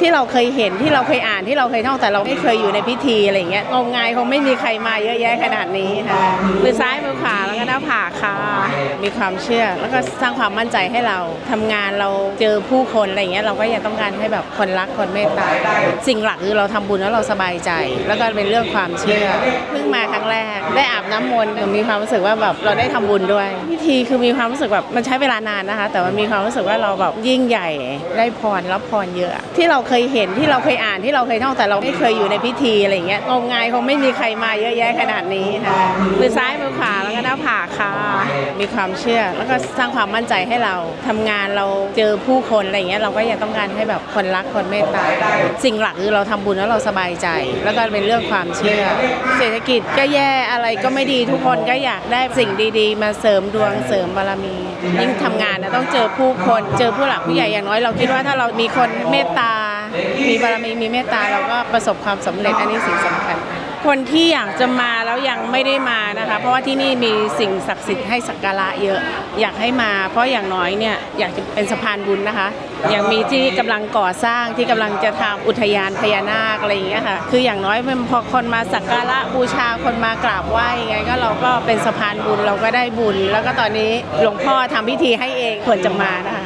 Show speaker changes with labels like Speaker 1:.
Speaker 1: ที่เราเคยเห็นที่เราเคยอ่านที่เราเคยท่องแต่เราไม่เคยอยู่ในพิธีอะไรอย่างเงี้ยงมงายคงไม่มีใครมาเยอะแยะขนาดนี้ค่ะมือซ้ายมือขวาแล้วก็หน้าผากค่ะ มีความเชื่อ แล้วก็สร้างความมั่นใจให้เราทำงานเราเจอผู้คนอะไรเงี้ยเราก็ยังต้องการให้แบบคนรักคนเมตตาสิ่งหลักคือเราทำบุญแล้วเราสบายใจ แล้วก็เป็นเรื่องความเชื่อเพิ่งมาครั้งแรก ได้อาบน้ำมนต์มีความรู้สึกว่าแบบเราได้ทำบุญด้วยพิธีคือมีความรู้สึกแบบมันใช้เวลานานนะคะ แต่มันมีความรู้สึกว่าเราแบบยิ่งใหญ่ได้พรรับพรเยอะ ที่เราเคยเห็นที่เราเคยอ่านที่เราเคยท่องแต่เราไม่เคยอยู่ในพิธีอะไรเงี้ยงมงายคงไม่มีใครมาเยอะแยะขนาดนี้ค่ะมือซ้ายมือขวาแล้วก็หน้าผากค่ะมีความเชื่อ แล้วก็สร้างความมั่นใจให้เราทำงานเราเจอผู้คนอะไรเงี้ยเราก็ยังต้องการให้แบบคนรักคนเมตตาสิ่งหลักคือเราทำบุญแล้วเราสบายใจ แล้วก็เป็นเรื่องความเชื่อ เศรษฐกิจก็แย่อะไรก็ไม่ดีทุกคนก็อยากได้สิ่งดี ๆ มาเสริมดวงเสริมบารมียิ่งทำงานนะต้องเจอผู้คนเจอผู้หลักผู้ใหญ่อย่างน้อยเราคิดว่าถ้าเรามีคนเมตตา มีบารมีมีเมตตาเราก็ประสบความสำเร็จอันนี้สิ่งสำคัญ คนที่อยากจะมาแล้วยังไม่ได้มานะคะ เพราะว่าที่นี่มีสิ่งศักดิ์สิทธิ์ให้สักการะเยอะ อยากให้มาเพราะอย่างน้อยเนี่ยอยากจะเป็นสะพานบุญนะคะยังมีที่กำลังก่อสร้างที่กำลังจะทำอุทยานพญานาคอะไรอย่างเงี้ยค่ะ คืออย่างน้อยมันพอคนมาสักการะบูชาคนมากราบไหว้ยังไงก็เราก็เป็นสะพานบุญเราก็ได้บุญ แล้วก็ตอนนี้หลวงพ่อทำพิธีให้เองควรจะมานะคะ